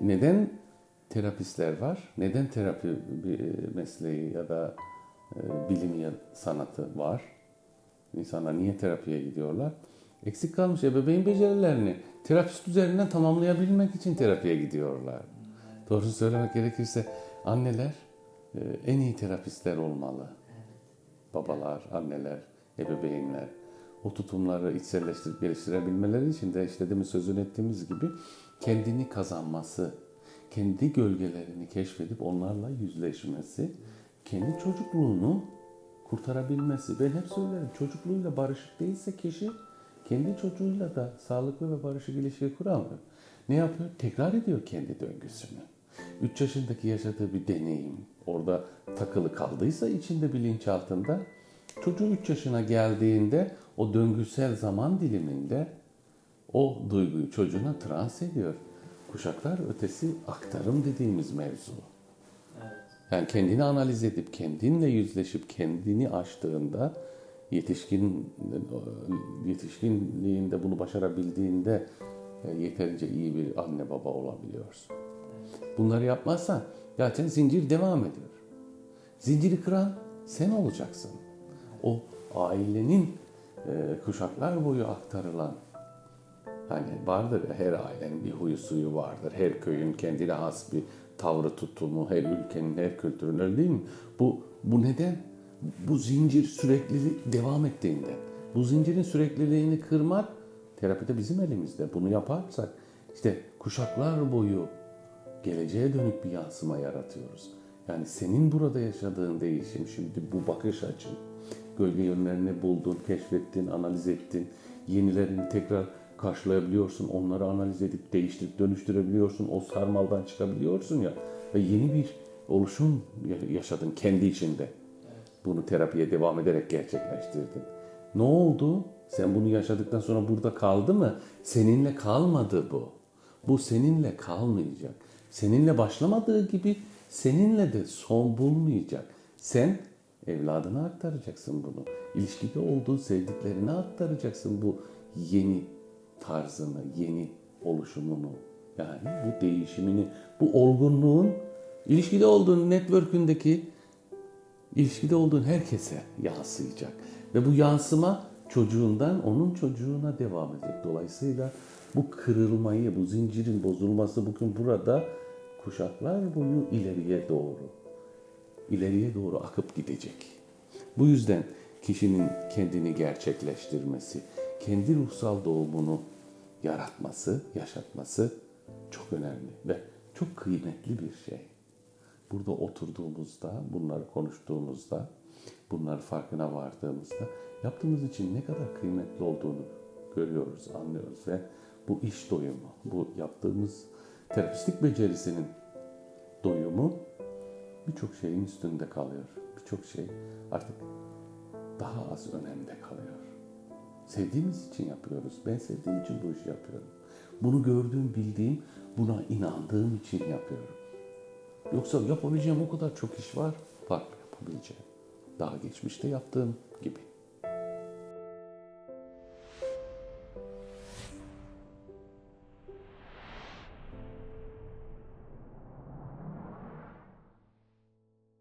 Neden terapistler var? Neden terapi bir mesleği ya da e, bilimi ya sanatı var? İnsanlar niye terapiye gidiyorlar? Eksik kalmış ebeveyn becerilerini terapist üzerinden tamamlayabilmek için terapiye gidiyorlar. Doğru söylemek gerekirse anneler e, en iyi terapistler olmalı. Babalar, anneler, ebeveynler o tutumları içselleştirip geliştirebilmeleri için de işte demin sözünü ettiğimiz gibi kendini kazanması, kendi gölgelerini keşfedip onlarla yüzleşmesi, kendi çocukluğunu kurtarabilmesi. Ben hep söylerim çocukluğuyla barışık değilse kişi kendi çocuğuyla da sağlıklı ve barışık ilişki kuramıyor. Ne yapıyor? Tekrar ediyor kendi döngüsünü. 3 yaşındaki yaşadığı bir deneyim orada takılı kaldıysa içinde bilinçaltında çocuğu 3 yaşına geldiğinde o döngüsel zaman diliminde o duyguyu çocuğuna trans ediyor. Kuşaklar ötesi aktarım dediğimiz mevzu. Evet. Yani kendini analiz edip, kendinle yüzleşip, kendini aştığında, yetişkin yetişkinliğinde bunu başarabildiğinde e, yeterince iyi bir anne baba olabiliyorsun. Bunları yapmazsan zaten zincir devam ediyor. Zinciri kıran sen olacaksın. O ailenin e, kuşaklar boyu aktarılan Hani vardır ya, her ailenin bir huyu suyu vardır. Her köyün kendine has bir tavrı tutumu, her ülkenin, her kültürün öyle değil mi? Bu, bu neden? Bu zincir sürekli devam ettiğinde. Bu zincirin sürekliliğini kırmak terapide bizim elimizde. Bunu yaparsak işte kuşaklar boyu geleceğe dönük bir yansıma yaratıyoruz. Yani senin burada yaşadığın değişim, şimdi bu bakış açın, gölge yönlerini buldun, keşfettin, analiz ettin, yenilerini tekrar karşılayabiliyorsun, onları analiz edip değiştirip dönüştürebiliyorsun, o sarmaldan çıkabiliyorsun ya ve yeni bir oluşum yaşadın kendi içinde. Bunu terapiye devam ederek gerçekleştirdin. Ne oldu? Sen bunu yaşadıktan sonra burada kaldı mı? Seninle kalmadı bu. Bu seninle kalmayacak. Seninle başlamadığı gibi seninle de son bulmayacak. Sen evladına aktaracaksın bunu. İlişkide olduğu sevdiklerine aktaracaksın bu yeni tarzını, yeni oluşumunu. Yani bu değişimini, bu olgunluğun ilişkide olduğun network'ündeki ilişkide olduğun herkese yansıyacak. Ve bu yansıma çocuğundan onun çocuğuna devam edecek. Dolayısıyla bu kırılmayı, bu zincirin bozulması bugün burada kuşaklar boyu ileriye doğru, ileriye doğru akıp gidecek. Bu yüzden kişinin kendini gerçekleştirmesi, kendi ruhsal doğumunu yaratması, yaşatması çok önemli ve çok kıymetli bir şey. Burada oturduğumuzda, bunları konuştuğumuzda, bunları farkına vardığımızda yaptığımız için ne kadar kıymetli olduğunu görüyoruz, anlıyoruz ve bu iş doyumu, bu yaptığımız terapistik becerisinin doyumu birçok şeyin üstünde kalıyor. Birçok şey artık daha az önemde kalıyor. Sevdiğimiz için yapıyoruz. Ben sevdiğim için bu işi yapıyorum. Bunu gördüğüm, bildiğim, buna inandığım için yapıyorum. Yoksa yapabileceğim o kadar çok iş var. Farklı yapabileceğim. Daha geçmişte yaptığım gibi.